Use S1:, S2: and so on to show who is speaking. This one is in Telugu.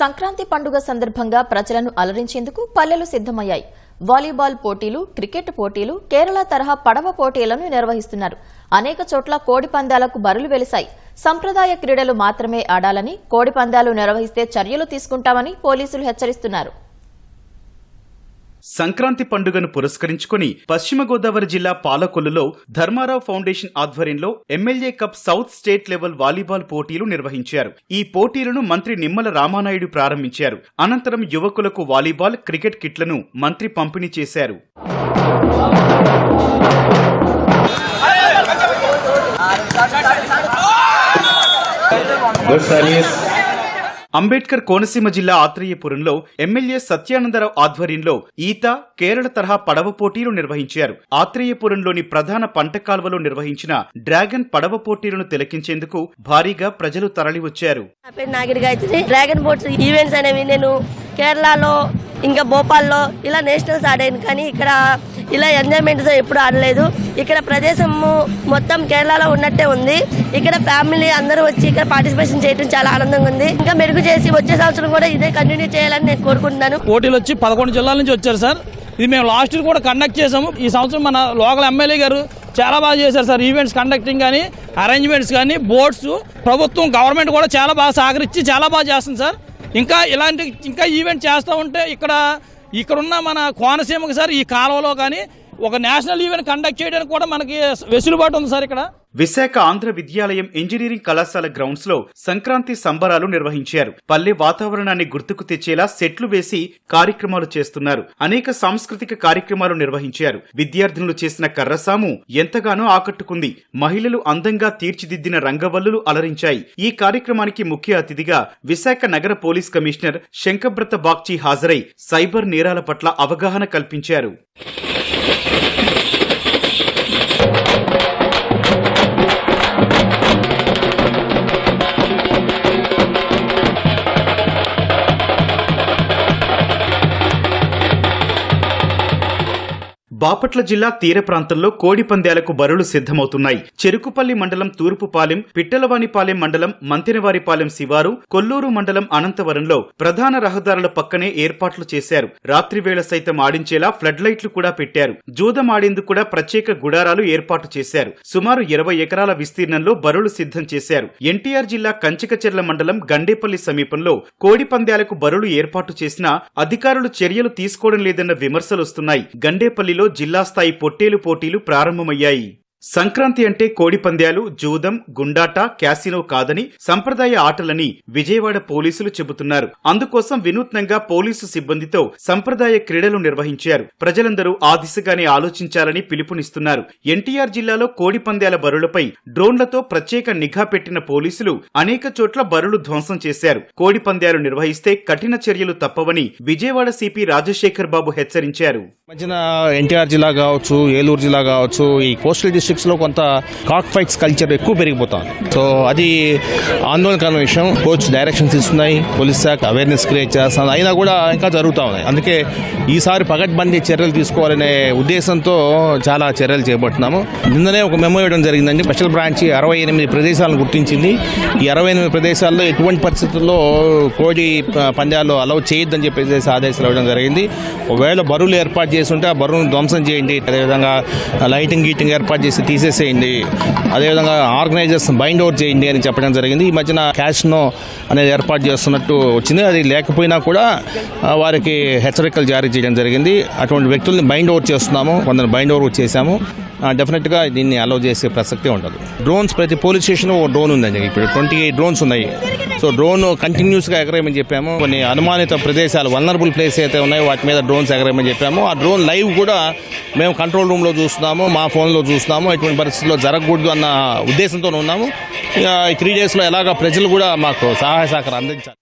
S1: సంక్రాంతి పండుగ సందర్భంగా ప్రజలను అలరించేందుకు పల్లెలు సిద్దమయ్యాయి వాలీబాల్ పోటీలు క్రికెట్ పోటీలు కేరళ తరహా పడవ పోటీలను నిర్వహిస్తున్నారు. అనేక చోట్ల కోడి పందాలకు బరులు వెలిశాయి. సంప్రదాయ క్రీడలు మాత్రమే ఆడాలని కోడి పందాలు నిర్వహిస్తే చర్యలు తీసుకుంటామని పోలీసులు హెచ్చరిస్తున్నారు.
S2: సంక్రాంతి పండుగను పురస్కరించుకుని పశ్చిమ గోదావరి జిల్లా పాలకొల్లులో ధర్మారావు ఫౌండేషన్ ఆధ్వర్యంలో MLA cup south state level volleyball పోటీలు నిర్వహించారు. ఈ పోటీలను మంత్రి నిమ్మల రామానాయుడు ప్రారంభించారు. అనంతరం యువకులకు వాలీబాల్ క్రికెట్ కిట్లను మంత్రి పంపిణీ చేశారు.
S3: Good service.
S2: అంబేద్కర్ కోనసీమ జిల్లా ఆత్రేయపురంలో ఎమ్మెల్యే సత్యానందరావు ఆధ్వర్యంలో ఈత కేరళ తరహా పడవ పోటీలు నిర్వహించారు. ఆత్రేయపురంలోని ప్రధాన పంట కాల్వలో నిర్వహించిన డ్రాగన్ పడవ పోటీలను తిలకించేందుకు భారీగా ప్రజలు తరలివచ్చారు.
S4: డ్రాగన్ బోట్స్ ఈవెంట్స్ అనేవి నేను కేరళలో ఇంకా భోపాల్లో ఇలా నేషనల్స్ ఆడాను కానీ ఇక్కడ ఇలా ఎంజాయ్మెంట్తో ఎప్పుడు ఆడలేదు. ఇక్కడ ప్రదేశము మొత్తం కేరళలో ఉన్నట్టే ఉంది. ఇక్కడ ఫ్యామిలీ అందరూ వచ్చి ఇక్కడ పార్టిసిపేషన్ చేయడం చాలా ఆనందంగా ఉంది. ఇంకా మెరుగు చేసి వచ్చే సంవత్సరం కూడా ఇదే కంటిన్యూ చేయాలని నేను కోరుకుంటున్నాను.
S5: పోటీలు వచ్చి పదకొండు జిల్లాల నుంచి వచ్చారు సార్. ఇది మేము లాస్ట్ ఇయర్ కూడా కండక్ట్ చేసాము ఈ సంవత్సరం మన లోకల్ ఎమ్మెల్యే గారు చాలా బాగా చేశారు సార్. ఈవెంట్స్ కండక్టింగ్ కానీ అరేంజ్మెంట్స్ కానీ బోర్డ్స్ ప్రభుత్వం గవర్నమెంట్ కూడా చాలా బాగా సహకరించి చాలా బాగా చేస్తుంది సార్. ఇంకా ఇలాంటి ఇంకా ఈవెంట్ చేస్తూ ఉంటే ఇక్కడ ఇక్కడున్న మన కోనసీమకి సార్ ఈ కాలువలో కానీ ఒక నేషనల్ ఈవెంట్ కండక్ట్ చేయడానికి కూడా మనకి వెసులుబాటు ఉంది సార్ ఇక్కడ.
S2: విశాఖ ఆంధ్ర విద్యాలయం ఇంజనీరింగ్ కళాశాల గ్రౌండ్స్లో సంక్రాంతి సంబరాలు నిర్వహించారు. పల్లె వాతావరణాన్ని గుర్తుకు తెచ్చేలా సెట్లు వేసి కార్యక్రమాలు చేస్తున్నారు. అనేక సాంస్కృతిక కార్యక్రమాలు నిర్వహించారు. విద్యార్థినులు చేసిన కర్రసాము ఎంతగానో ఆకట్టుకుంది. మహిళలు అందంగా తీర్చిదిద్దిన రంగవల్లులు అలరించాయి. ఈ కార్యక్రమానికి ముఖ్య అతిథిగా విశాఖ నగర పోలీస్ కమిషనర్ శంకబ్రత బాగ్చి హాజరై సైబర్ నేరాల పట్ల అవగాహన కల్పించారు. బాపట్ల జిల్లా తీర ప్రాంతంలో కోడి పందేలకు బరులు సిద్ధమవుతున్నాయి. చెరుకుపల్లి మండలం తూర్పుపాలెం పిట్టలవానిపాలెం మండలం మంతినవారిపాలెం శివారు కొల్లూరు మండలం అనంతవరంలో ప్రధాన రహదారుల పక్కనే ఏర్పాట్లు చేశారు. రాత్రివేళ సైతం ఆడించేలా ఫ్లడ్ లైట్లు కూడా పెట్టారు. జూదం ఆడేందుకు కూడా ప్రత్యేక గుడారాలు ఏర్పాటు చేశారు. సుమారు ఇరవై ఎకరాల విస్తీర్ణంలో బరులు సిద్ధం చేశారు. ఎన్టీఆర్ జిల్లా కంచికచెర్ల మండలం గండేపల్లి సమీపంలో కోడి పందేలకు బరులు ఏర్పాటు చేసినా అధికారులు చర్యలు తీసుకోవడం లేదన్న విమర్శలు వస్తున్నాయి. గండేపల్లిలో జిల్లా స్థాయి పొట్టేలు పోటీలు ప్రారంభమయ్యాయి. సంక్రాంతి అంటే కోడిపంద్యాలు జూదం గుండాట క్యాసినో కాదని సంప్రదాయ ఆటలని విజయవాడ పోలీసులు చెబుతున్నారు. అందుకోసం వినూత్నంగా పోలీసు సిబ్బందితో సంప్రదాయ క్రీడలు నిర్వహించారు. ప్రజలందరూ ఆ దిశగానే ఆలోచించాలని పిలుపునిస్తున్నారు. ఎన్టీఆర్ జిల్లాలో కోడిపంద్యాల బరులపై డ్రోన్లతో ప్రత్యేక నిఘా పెట్టిన పోలీసులు అనేక చోట్ల బరులు ధ్వంసం చేశారు. కోడిపంద్యాలు నిర్వహిస్తే కఠిన చర్యలు తప్పవని విజయవాడ సిపి రాజశేఖర్ బాబు హెచ్చరించారు.
S6: ఎన్టీఆర్ జిల్లా కావచ్చు ఏలూరు జిల్లా కావచ్చు ఈ కోస్టల్ డిస్ట్రిక్ట్స్లో కొంత కాక్ ఫైట్స్ కల్చర్ ఎక్కువ పెరిగిపోతుంది. సో అది ఆందోళనకరమైన విషయం. కోచ్ డైరెక్షన్స్ ఇస్తున్నాయి. పోలీస్ శాఖ అవేర్నెస్ క్రియేట్ చేస్తుంది అయినా కూడా ఇంకా జరుగుతూ ఉన్నాయి. అందుకే ఈసారి పగడ్బందీ చర్యలు తీసుకోవాలనే ఉద్దేశంతో చాలా చర్యలు చేపడుతున్నాము. నిన్ననే ఒక మెమో ఇవ్వడం జరిగిందండి. స్పెషల్ బ్రాంచ్ అరవై ఎనిమిది ప్రదేశాలను గుర్తించింది. ఈ అరవై ఎనిమిది ప్రదేశాల్లో ఎటువంటి పరిస్థితుల్లో కోడి పందాలు అలౌ చేయొద్దని చెప్పేసి ఆదేశాలు ఇవ్వడం జరిగింది. ఒకవేళ బరువులు ఏర్పాటు చేస్తుంటే ఆ బరువును ధ్వంసం చేయండి. అదేవిధంగా లైటింగ్ గీటింగ్ ఏర్పాటు చేసి తీసేసేయండి. అదేవిధంగా ఆర్గనైజర్స్ బైండ్ అవుట్ చేయండి అని చెప్పడం జరిగింది. ఈ మధ్యన క్యాష్నో అనేది ఏర్పాటు చేస్తున్నట్టు వచ్చింది. అది లేకపోయినా కూడా వారికి హెచ్చరికలు జారీ చేయడం జరిగింది. అటువంటి వ్యక్తుల్ని బైండ్ అవుట్ చేస్తున్నాము. కొందరు బైండ్ అవుట్ చేశాము. డెఫినెట్గా దీన్ని అలౌ చేసే ప్రసక్తి ఉండదు. డ్రోన్స్ ప్రతి పోలీస్ స్టేషన్ ఒక డ్రోన్ ఉందండి. ఇప్పుడు ట్వంటీ ఎయిట్ డ్రోన్స్ ఉన్నాయి. సో డ్రోన్ కంటిన్యూస్గా ఎగరేయమని చెప్పాము. కొన్ని అనుమానిత ప్రదేశాలు వల్నరబుల్ ప్లేస్ అయితే ఉన్నాయో వాటి మీద డ్రోన్స్ ఎగరేయమని చెప్పాము. ఆ డ్రోన్ లైవ్ కూడా మేము కంట్రోల్ రూమ్లో చూస్తున్నాము మా ఫోన్లో చూస్తున్నాము. ఎటువంటి పరిస్థితుల్లో జరగకూడదు అన్న ఉద్దేశంతో ఉన్నాము. ఇక ఈ త్రీ డేస్లో ఎలాగ ప్రజలు కూడా మాకు సహాయ సహకారం అందించాలి.